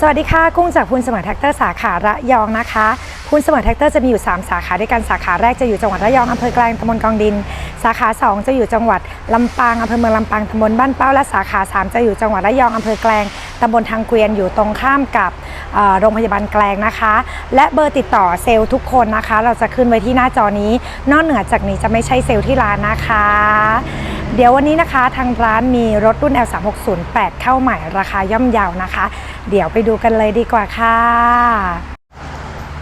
สวัสดีค่ะ กุ้งจากพูนเสมอแท็กเตอร์สาขาระยองนะคะพูนเสมอแท็กเตอร์จะมีอยู่ 3 สาขาด้วยกันสาขาแรกจะอยู่จังหวัดระยองอำเภอแกลงตำบลกองดิน สาขา 2 จะอยู่จังหวัดลำปางอำเภอเมืองลำปางตำบลบ้านเป้าและสาขา 3 จะอยู่จังหวัดระยองอำเภอแกลงตำบลทางเกวียนอยู่ตรงข้ามกับโรงพยาบาลแกลงนะคะ และเบอร์ติดต่อเซลล์ทุกคนนะคะ เราจะขึ้นไว้ที่หน้าจอนี้ นอกเหนือจากนี้จะไม่ใช่เซลล์ที่ร้านนะคะ เดี๋ยววันนี้นะคะทางร้านมีรถรุ่น L3608 เข้าใหม่ราคาย่อมเยาวนะคะ เดี๋ยวไปดูกันเลยดีกว่าค่ะ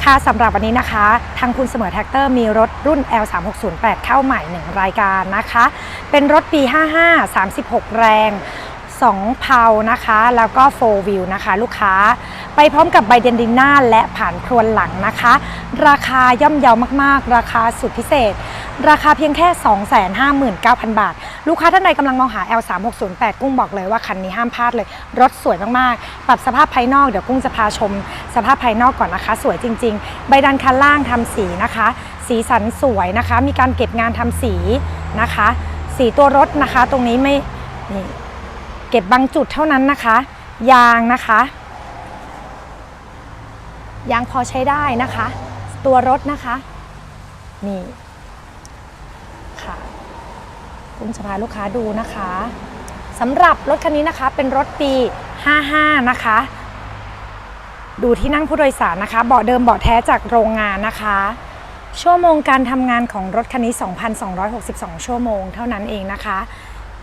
ค่ะสำหรับวันนี้นะคะ ทางคุณเสมอแท็กเตอร์มีรถรุ่น L3608 เข้าใหม่ 1 รายการนะคะ เป็นรถปี 55 36 แรง 2เพานะคะ แล้วก็4 wheel นะคะ ลูกค้าไปพร้อมกับใบเดนดิน่าและผ่านครวนหลังนะคะ ราคาย่อมเยาวมากๆ ราคาสุดพิเศษ ราคาเพียงแค่ 259,000 บาท ลูกค้าท่านใดกำลังมองหา L3608 กุ้งบอกเลยว่าคันนี้ห้ามพลาดเลย รถสวยมากๆ ปรับสภาพภายนอกเดี๋ยวกุ้งจะพาชม สภาพภายนอกก่อนนะคะ สวยจริง ๆ ใบดันคันล่างทำสีนะคะ สีสันสวยนะคะ มีการเก็บงานทำสีนะคะ สีตัวรถนะคะ ตรงนี้ไม่นี่ เก็บบางจุดเท่านั้นนะคะ ยางนะคะ ยางพอใช้ได้นะคะ ตัวรถนะคะ นี่ค่ะกุ้งจะพาลูกค้าดูนะคะสำหรับรถคันนี้นะคะ เป็นรถปี 55 นะคะ ดูที่นั่งผู้โดยสารนะคะ เบาะเดิมเบาะแท้จากโรงงานนะคะ ชั่วโมงการทำงานของรถคันนี้ 2,262 ชั่วโมงเท่านั้นเองนะคะ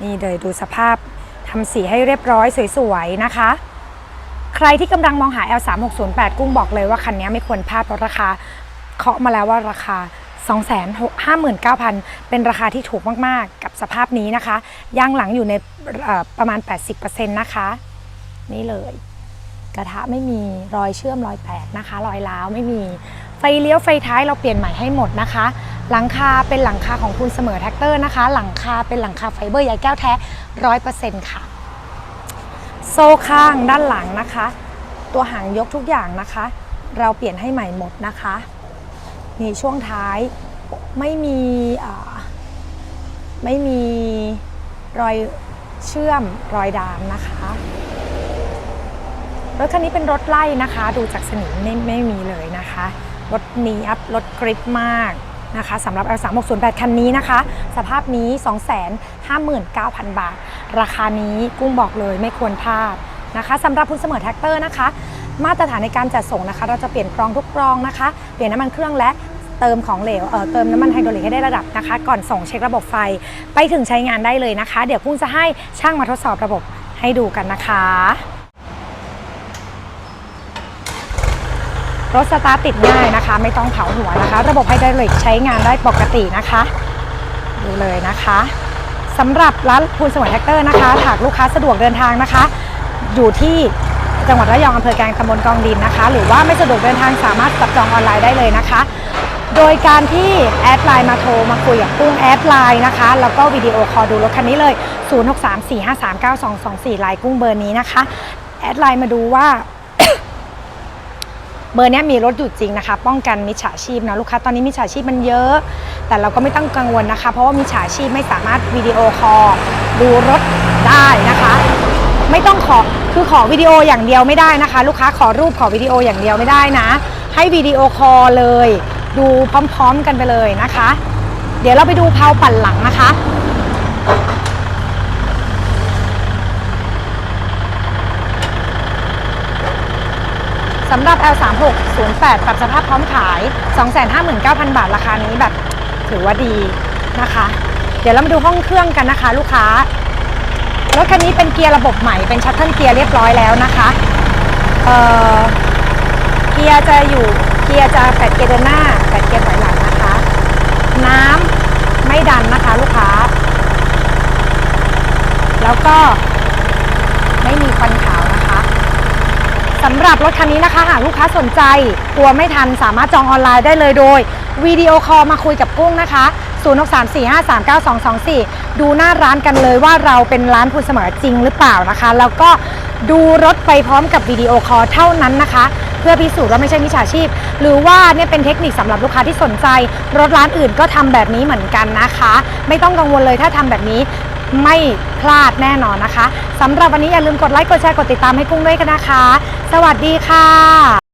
นี่เลยดูสภาพ ทำสีให้เรียบร้อยสวยๆนะคะ ใครที่กำลังมองหา L3608 กุ้งบอกเลยว่าคันนี้ไม่ควรพลาดเพราะราคาเคาะมาแล้วว่าราคา 259,000 เป็นราคาที่ถูกมากๆ กับสภาพนี้นะคะยางหลังอยู่ในประมาณ 80%นะคะ นี่เลยกระทะไม่มีรอยเชื่อมรอยแตกนะคะ รอยร้าวไม่มีไฟเลี้ยวไฟท้ายเราเปลี่ยนใหม่ให้หมดนะคะ หลังคาเป็นหลังคาของคุณเสมอแท็กเตอร์นะคะ หลังคาเป็นหลังคาไฟเบอร์ใยแก้วแท้ร้อยเปอร์เซ็นต์ค่ะ โซ่ข้างด้านหลังนะคะ ตัวหางยกทุกอย่างนะคะ เราเปลี่ยนให้ใหม่หมดนะคะนี่ช่วงท้ายไม่มีไม่มีรอยเชื่อมรอยดามนะคะรถคันนี้เป็นรถไล่นะคะ ดูจากสนิมไม่ไม่มีเลยนะคะรถนี้ยบรถกริปมาก นะคะสำหรับ L3608 คันนี้นะคะ สภาพนี้ 259,000 บาท ราคานี้กุ้งบอกเลยไม่ควรพลาดนะคะสำหรับคุณเสมอแท็กเตอร์นะคะ มาตรฐานในการจัดส่งนะคะ เราจะเปลี่ยนกรองทุกกรองนะคะ เปลี่ยนน้ำมันเครื่องและเติมของเหลวเอ่อเติมน้ำมันไฮดรอลิกให้ได้ระดับนะคะ ก่อนส่งเช็คระบบไฟไปถึงใช้งานได้เลยนะคะ เดี๋ยวกุ้งจะให้ช่างมาทดสอบระบบให้ดูกันนะคะ รถสตาร์ทติดง่ายนะคะ ไม่ต้องเผาหัวนะคะ ระบบไฮดรอลิกใช้งานได้ปกตินะคะ ดูเลยนะคะสำหรับร้านพูนสมุทรแท็กเตอร์นะคะหากลูกค้าสะดวกเดินทางนะคะ อยู่ที่จังหวัดระยองอำเภอแกลงตำบลกองดินนะคะ หรือว่าไม่สะดวกเดินทางสามารถจับจองออนไลน์ได้เลยนะคะ โดยการที่แอดไลน์มาโทรมาคุยกับกุ้งแอดไลน์นะคะ แล้วก็วิดีโอคอลดูรถคันนี้เลย 0634539224 ไลน์กุ้งเบอร์นี้นะคะ แอดไลน์มาดูว่า เบอร์นี้มีรถอยู่จริงนะคะ ป้องกันมิจฉาชีพนะลูกค้าตอนนี้มิจฉาชีพมันเยอะ แต่เราก็ไม่ต้องกังวลนะคะ เพราะว่ามิจฉาชีพไม่สามารถวิดีโอคอลดูรถได้นะคะ ไม่ต้องขอคือขอวิดีโออย่างเดียวไม่ได้นะคะ ลูกค้าขอรูปขอวิดีโออย่างเดียวไม่ได้นะ ให้วิดีโอคอลเลย ดูพร้อมๆกันไปเลยนะคะ เดี๋ยวเราไปดูเพาปั่นหลังนะคะ สำหรับ L3608 ปรับสภาพพร้อมขาย 259,000 บาทราคานี้แบบถือว่าดีนะคะ เดี๋ยวเรามาดูห้องเครื่องกันนะคะ ลูกค้ารถคันนี้เป็นเกียร์ระบบใหม่เป็นชัตเทิลเกียร์เรียบร้อยแล้วนะคะเเกียร์จะอยู่เกียร์จะแปดเกียร์เดินหน้าแปดเกียร์ถอยหลังนะคะ น้ำไม่ดันนะคะ ลูกค้า แล้วก็ไม่มีควันขาว สำหรับรถคันนี้นะคะ หากลูกค้าสนใจกลัวไม่ทันสามารถจองออนไลน์ได้เลยโดยวิดีโอคอลมาคุยกับกุ้งนะคะ0634539224 ดูหน้าร้านกันเลยว่าเราเป็นร้านพูนเสมอจริงหรือเปล่านะคะ แล้วก็ดูรถไปพร้อมกับวิดีโอคอลเท่านั้นนะคะ เพื่อพิสูจน์ว่าไม่ใช่มิจฉาชีพ หรือว่าเนี่ยเป็นเทคนิคสำหรับลูกค้าที่สนใจ รถร้านอื่นก็ทำแบบนี้เหมือนกันนะคะ ไม่ต้องกังวลเลยถ้าทำแบบนี้ ไม่พลาดแน่นอนนะคะสำหรับวันนี้อย่าลืมกดไลค์กดแชร์กดติดตามให้กุ้งด้วยกันนะคะ สวัสดีค่ะ